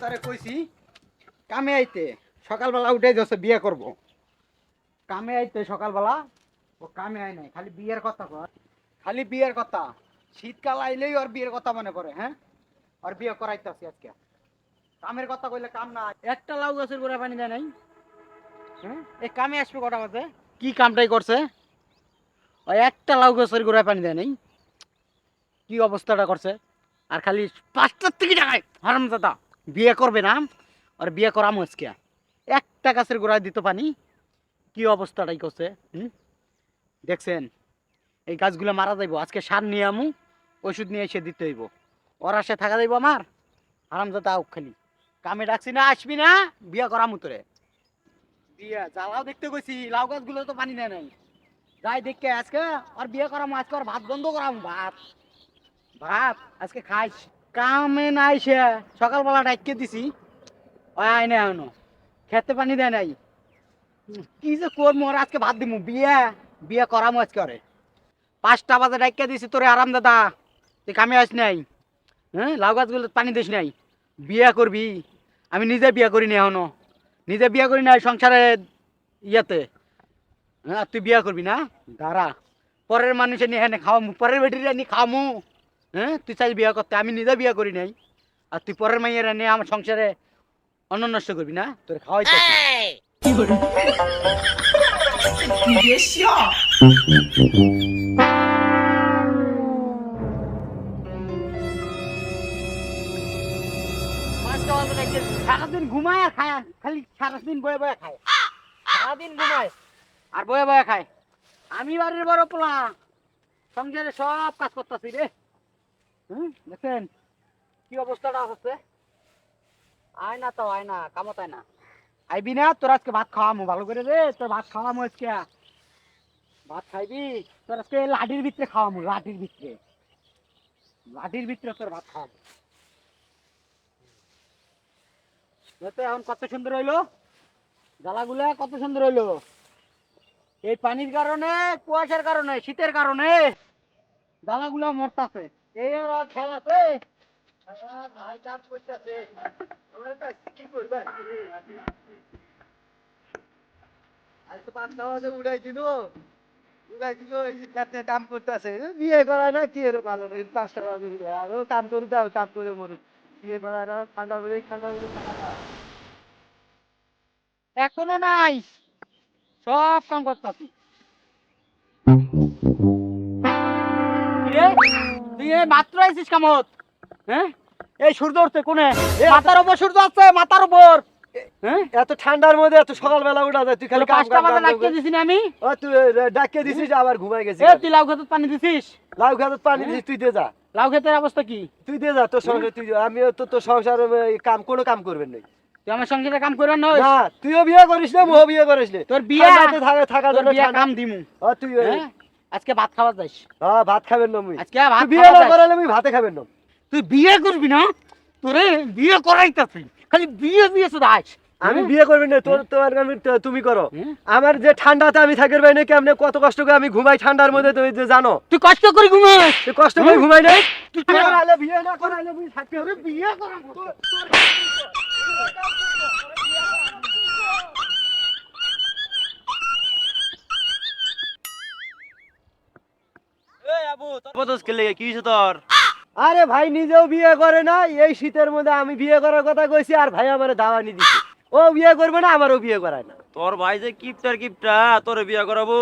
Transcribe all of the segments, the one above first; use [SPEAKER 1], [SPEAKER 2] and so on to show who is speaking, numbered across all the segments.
[SPEAKER 1] তারে কইছি কামে আইতে সকালবেলা উঠে যাচ্ছে বিয়ে করব। কামে আইতে সকালবেলা ও কামে আয় নাই খালি বিয়ের কথা কর খালি বিয়ের কথা? শীতকাল আইলেই ওর বিয়ের কথা মনে করে হ্যাঁ? আর বিয়ে করাইতেছি আজকে। কামের কথা কইলে কাম না একটা লাউ গাছের গোড়া পানি দেয় নাই। হ্যাঁ? এই কামে আসবে কটা মাঝে কি কামটাই করছে? ওই একটা লাউ গাছের গোড়ায় পানি দেয় নাই। কি অবস্থাটা করছে? আর খালি পাঁচটার থেকে টাকায় হারাম দাদা বিয়ে করবে না, আর বিয়ে করাম আজকে একটা গাছের গোড়ায় দিত পানি কি অবস্থাটাই করছে, হুম? দেখছেন, এই গাছগুলো মারা যাইব, আজকে সার নিয়ে আমু, ওষুধ নিয়ে এসে দিতে হইব। ওর আশে থাকা যাইব আমার আউক খালি কামে ডাকছি না, আসবি না, বিয়ে করামু তোরে বিয়ে জ্বালাও দেখতে গেছি লাউ গাছগুলো তো পানি দেয় নাই। যাই দেখকে আজকে, আর বিয়ে করামু, আজকে আর ভাত বন্ধ করামু, ভাত। ভাত আজকে খাইস। কামে নাই সে। সকালবেলা ডাইকে দিছি। ওই আয় না এখনও খেতে পানি দেয় নাই। কি যে করব আর আজকে ভাত দিমু। বিয়ে বিয়ে করামু আজকে ওরে। পাঁচটা বাজে ডাইকে দিছি তোরে, আরাম দাদা। তুই কামে আস নাই। হ্যাঁ লাউ গাছগুলো পানি দিস নাই। বিয়ে করবি। আমি নিজে বিয়ে করিনি এখনও। নিজে বিয়ে করি নাই সংসারে ইয়েতে। হ্যাঁ তুই বিয়ে করবি না? দাঁড়া। পরের মানুষের নিয়ে খাওয়ামু। পরের বেটির নিয়ে খাওয়ামু। হ্যাঁ তুই চাই বিয়ে করতে। আমি নিজে বিয়ে করি নাই। আর তুই পরের মাইয়ের নিয়ে আমার সংসারে অন্ন নষ্ট করবি না? তোর খাওয়াই সারাদিন ঘুমায় আর খায় খালি সারাদিন বয়ে বয়ে খায়। সারাদিন ঘুমায় আর বয়ে বয়ে খায়। আমি বাড়ির বড় পোলা। সংসারে সব কাজ করতেছি রে। হুম, দেখেন, কি অবস্থাটা হচ্ছে আয় না তো আয় না কামত আয় না আইবি না, তোর আজকে ভাত খাওয়ামু, ভালো করে রে, তোর ভাত খাওয়ামু আজকে। ভাত খাইবি, তোর আজকে লাঠির ভিতরে খাওয়ামু, লাঠির ভিতরে। লাঠির ভিতরে তোর ভাত খাওয়ামু দেখো এখন কত সুন্দর হইল। জ্বালাগুলা কত সুন্দর হইল। এই পানির কারণে, কুয়াশার কারণে, শীতের কারণে জ্বালাগুলা মরতাছে। কাম করতেছে। বিয়ে করা না, কি এর না পাঁচটা আরও কাম করে দাও, কাম করে মরুন বিয়ে করা না, ঠান্ডা করে, ঠান্ডা এখনও নাই। সব কাম করতেছি। তুই এই মাত্র আইছিস কামত হ্যাঁ? এই সূর্য উঠছে কোনে? মাথার উপর সূর্য আছে মাথার উপর। হ্যাঁ?
[SPEAKER 2] এত ঠান্ডার মধ্যে এত সকালবেলা উঠা যায় তুই খালি
[SPEAKER 1] পাঁচটা বাজে
[SPEAKER 2] কাম
[SPEAKER 1] লাগিয়ে
[SPEAKER 2] করে-
[SPEAKER 1] দিছি না আমি?
[SPEAKER 2] ও তুই ডাকে দিছিস আবার ঘুমাই গেছিস
[SPEAKER 1] তুই লাউ খেতে পানি দিছিস?
[SPEAKER 2] লাউ খাতে পানি দিছিস তুই দে যা।
[SPEAKER 1] লাউ খেতের অবস্থা কি?
[SPEAKER 2] তুই দে যা তোর সংসার তুই আমিও তো তোর সংসারে এই কাম কোনো কাম করবেন নাই।
[SPEAKER 1] তুই আমার সংসারে কাম করে নয়।
[SPEAKER 2] না তুইও বিয়ে করিস না মুও বিয়ে করিস না।
[SPEAKER 1] তোর বিয়ে
[SPEAKER 2] থাকা
[SPEAKER 1] কাম দিমু।
[SPEAKER 2] ও তুই
[SPEAKER 1] হ্যাঁ? আজকে ভাত খাওয়া যাইস
[SPEAKER 2] হ্যাঁ ভাত খাবেন না মুই।
[SPEAKER 1] আজকে ভাত
[SPEAKER 2] বিয়ে না। করালে আমি ভাতে খাবেন না।
[SPEAKER 1] তুই বিয়ে করবি না? তোরে বিয়ে করাইতাছি। খালি বিয়ে বিয়ে শুধু আস
[SPEAKER 2] আমি বিয়ে করবি না তোর তোমার আমি তুমি করো।
[SPEAKER 1] হ্যাঁ?
[SPEAKER 2] আমার যে ঠান্ডাতে আমি থাকের বাইরে কেমনে কত কষ্ট করে আমি ঘুমাই ঠান্ডার মধ্যে তুমি যে জানো?
[SPEAKER 1] তুই কষ্ট করে ঘুমাস।
[SPEAKER 2] তুই কষ্ট করে ঘুমাই নাই?
[SPEAKER 1] তুই
[SPEAKER 2] বিয়ে না করালে মুই থাকতে হবে
[SPEAKER 1] বিয়ে করাবো।
[SPEAKER 3] কি তোর?
[SPEAKER 2] আরে ভাই নিজেও বিয়ে করে না এই শীতের মধ্যে আমি বিয়ে করার কথা কইছি আর ভাই আমার দাওয়ানি দিছে। ও বিয়ে করবে না আমারও বিয়ে করায় না।
[SPEAKER 3] তোর ভাই যে কিপটার কিপটা তোর বিয়ে করাবো।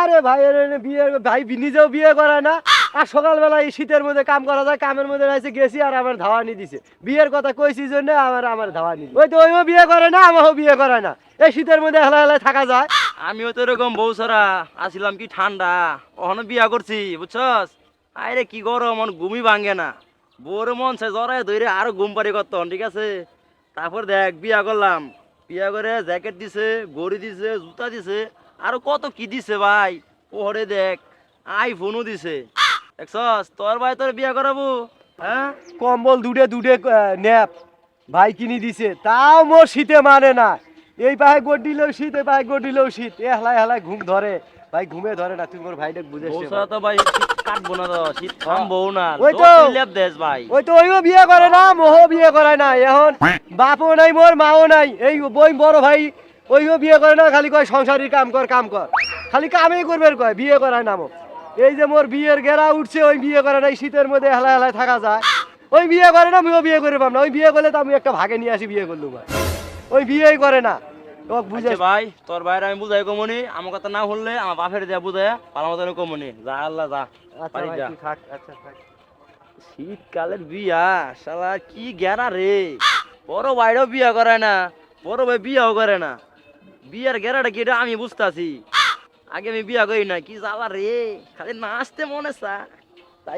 [SPEAKER 2] আরে ভাই এর বিয়ে ভাই নিজেও বিয়ে করায় না। আর সকালবেলা এই শীতের মধ্যে কাম করা যায় কামের মধ্যে রয়েছে গেছি আর আমার ধাওয়ানি দিছে। বিয়ের কথা কইছি জন্য আমার আমার ধাওয়ানি ওই তো ওইও বিয়ে করে না আমারও বিয়ে করে না। এই শীতের মধ্যে হেলা হেলায় থাকা যায়।
[SPEAKER 3] আমিও তো এরকম বউ সারা আসিলাম কি ঠান্ডা ওখানে বিয়া করছি, বুঝছস? আরে কি গরম, মন ঘুমই ভাঙে না। বউর মন সে জরায় ধরে আরও ঘুম পারি করত, ঠিক আছে? তারপর দেখ, বিয়া করলাম। বিয়া করে জ্যাকেট দিছে গড়ি দিছে, জুতা দিছে, আরও কত কি দিছে ভাই? ওহরে দেখ, আইফোনও দিছে। দেখছস? তোর ভাই তোর বিয়া করাবো? হ্যাঁ?
[SPEAKER 2] কম্বল দুটে দুটে ন্যাপ। ভাই কিনি দিছে, তাও মোর শীতে মানে না। এই পায়ে গোট দিলেও শীত এই পায়ে গোট দিলেও শীত। এ হেলায় হেলায় ঘুম ধরে। ভাই ঘুমে ধরে না তুমি মোর ভাইটা বুঝেছ
[SPEAKER 3] বউ সারা তো ভাই কাটবো না তো শীত থামবো না।
[SPEAKER 2] ওই তো।
[SPEAKER 3] লেপ দেশ ভাই।
[SPEAKER 2] ওই তো ওইও বিয়ে করে না মোহ বিয়ে করে না। এখন বাপও নাই মোর মাও নাই। এই বই বড় ভাই ওইও বিয়ে করে না খালি কয় সংসারের কাম কর কাম কর। খালি কামই করবে কয় বিয়ে করায় না মোর এই যে মোর বিয়ের গেরা উঠছে ওই বিয়ে করে না এই শীতের মধ্যে হেলা হেলায় থাকা যায়। ওই বিয়ে করে না আমিও বিয়ে করে পাব না। ওই বিয়ে করলে তো আমি একটা ভাগে নিয়ে আসি বিয়ে করলুম ভাই ওই বিয়েই করে না। বুঝে
[SPEAKER 3] আচ্ছা ভাই তোর বাইরে আমি বুঝাই কমনি আমার কথা না শুনলে আমার বাপের দিয়া পালা মতন কমনি। যা আল্লাহ যা
[SPEAKER 2] আচ্ছা
[SPEAKER 3] যা।
[SPEAKER 2] আচ্ছা
[SPEAKER 3] শীতকালের বিয়া শালা কি জ্ঞানা রে বড় ভাইরাও বিয়া করে না বড় ভাই বিয়াও করে না। বিয়ার গেরাটা কি এটা আমি বুঝতাছি। আগে আমি বিয়া করি না কি জ্বালা রে। খালি নাচতে মনে চা